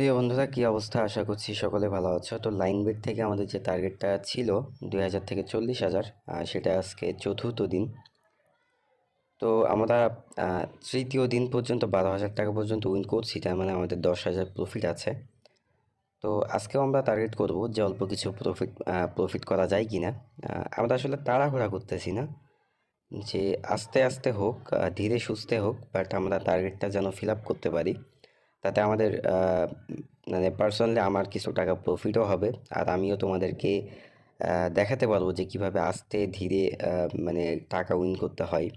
প্রিয় বন্ধুরা, কী অবস্থা? আশা করছি সকলে ভালো আছো। তো লাইন বেড থেকে আমাদের যে টার্গেটটা ছিল দুই হাজার থেকে চল্লিশ হাজার সেটা আজকে চতুর্থ দিন। তো আমরা তৃতীয় দিন পর্যন্ত বারো হাজার টাকা পর্যন্ত উইন করছি, তার মানে আমাদের দশ হাজার প্রফিট আছে। তো আজকেও আমরা টার্গেট করব যে অল্প কিছু প্রফিট প্রফিট করা যায় কি না আমরা আসলে তাড়াহুড়া করতেছি না, যে আস্তে আস্তে হোক ধীরে সুস্থে হোক বাট আমরা টার্গেটটা যেন ফিল আপ করতে পারি। তাতে আমাদের মানে পার্সোনালি আমার কিছু টাকা প্রফিটও হবে। আর আমিও তোমাদেরকে দেখাতে পারব যে কীভাবে আস্তে ধীরে মানে টাকা উইন করতে হয়।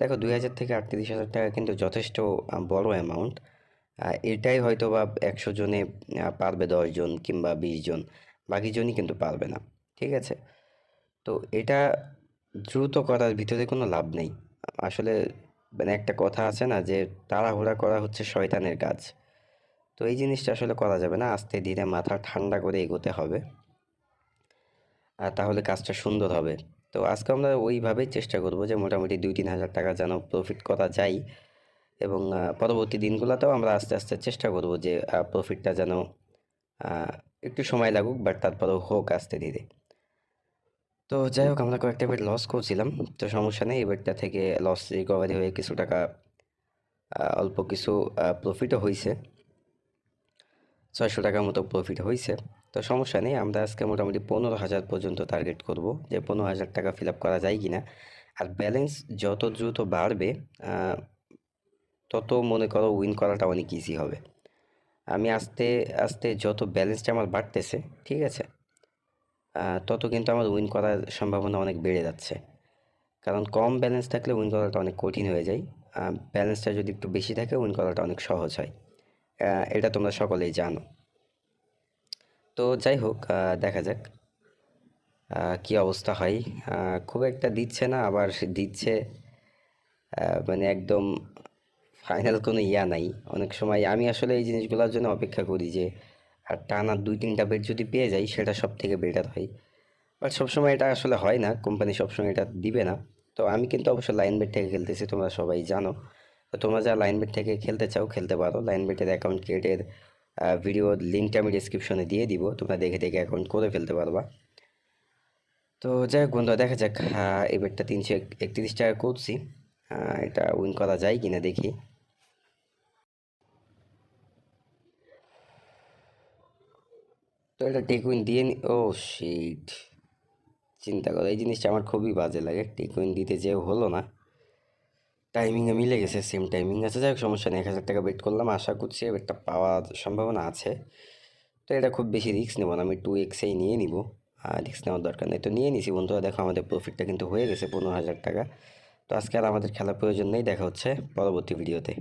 দেখো দুই হাজার থেকে আটত্রিশ হাজার টাকা কিন্তু যথেষ্ট বড় অ্যামাউন্ট এটাই হয়তো বা একশো জনে পারবে দশজন কিংবা বিশ জন। বাকি জনই কিন্তু পারবে না, ঠিক আছে? তো এটা দ্রুত করার ভিতরে কোনো লাভ নেই। আসলে মানে একটা কথা আছে না যে তাড়াহুড়া করা হচ্ছে শয়তানের কাজ। তো এই জিনিসটা আসলে করা যাবে না। আস্তে ধীরে মাথা ঠান্ডা করে এগোতে হবে। আর তাহলে কাজটা সুন্দর হবে। তো আজকে আমরা ওইভাবেই চেষ্টা করব যে মোটামুটি দুই তিন হাজার টাকা যেন প্রফিট করা যায়। এবং পরবর্তী দিনগুলোতেও আমরা আস্তে আস্তে চেষ্টা করব যে প্রফিটটা যেন একটু সময় লাগুক বাট তারপরেও হোক আস্তে ধীরে। তো যাই হোক, আমরা কয়েকটা বেড লস করছিলাম। তো সমস্যা নেই এবারটা থেকে লস রিকভারি হয়ে কিছু টাকা অল্প কিছু প্রফিটও হয়েছে ছয়শো টাকার মতো প্রফিট হয়েছে তো সমস্যা নেই, আমরা আজকে মোটামুটি পনেরো হাজার পর্যন্ত টার্গেট করব যে পনেরো হাজার টাকা ফিল আপ করা যায় কি না আর ব্যালেন্স যত দ্রুত বাড়বে তত মনে করো উইন করাটা অনেক ইজি হবে। আমি আস্তে আস্তে যত ব্যালেন্সটা আমার বাড়তেছে, ঠিক আছে তত কিন্তু আমার উইন করার সম্ভাবনা অনেক বেড়ে যাচ্ছে। কারণ কম ব্যালেন্স থাকলে উইন করাটা অনেক কঠিন হয়ে যায়। ব্যালেন্সটা যদি একটু বেশি থাকে উইন করাটা অনেক সহজ হয়। এটা তোমরা সকলেই জানো। তো যাই হোক দেখা যাক কি অবস্থা হয়। খুব একটা দিচ্ছে না, আবার দিচ্ছে মানে একদম ফাইনাল কোনো ইয়া নাই। অনেক সময় আমি আসলে এই জিনিসগুলোর জন্য অপেক্ষা করি যে, আর টানা দুই তিনটা বেড যদি পেয়ে যাই, সেটা সব থেকে বেটার হয়। বাট সবসময় এটা আসলে হয় না কোম্পানি সবসময় এটা দিবে না। তো আমি কিন্তু অবশ্য লাইন বেড থেকে খেলতেছি, তোমরা সবাই জানো। তোমরা যারা লাইন বেড থেকে খেলতে চাও, খেলতে পারো। লাইন বেডের অ্যাকাউন্ট ক্রিয়েটের ভিডিও লিঙ্কটা আমি ডিসক্রিপশনে দিয়ে দিব। তোমরা দেখে দেখে অ্যাকাউন্ট করে ফেলতে পারবা। তো যাই হোক বন্ধুরা, দেখা যাক এই বেডটা তিনশো একত্রিশ টাকা করছি। এটা উইন করা যায় কিনা দেখি। তো এটা টেক উইন দিয়ে নি ও শিট চিন্তা করো, এই জিনিসটা আমার খুবই বাজে লাগে। টেক উইন দিতে যে হলো না। টাইমিংয়ে মিলে গেছে সেম টাইমিং আছে। যাই হোক, সমস্যা নেই। এক হাজার টাকা বেট করলাম, আশা করছি এবারটা পাওয়ার সম্ভাবনা আছে। তো এটা খুব বেশি রিস্ক নেব না, আমি টু এক্সেই নিয়ে নিব। আর রিস্ক নেওয়ার দরকার নেই। তো নিয়ে নিছি বন্ধুরা, দেখো আমাদের প্রফিটটা কিন্তু হয়ে গেছে পনেরো হাজার টাকা। তো আজকে আর আমাদের খেলার প্রয়োজন নেই। দেখা হচ্ছে পরবর্তী ভিডিওতে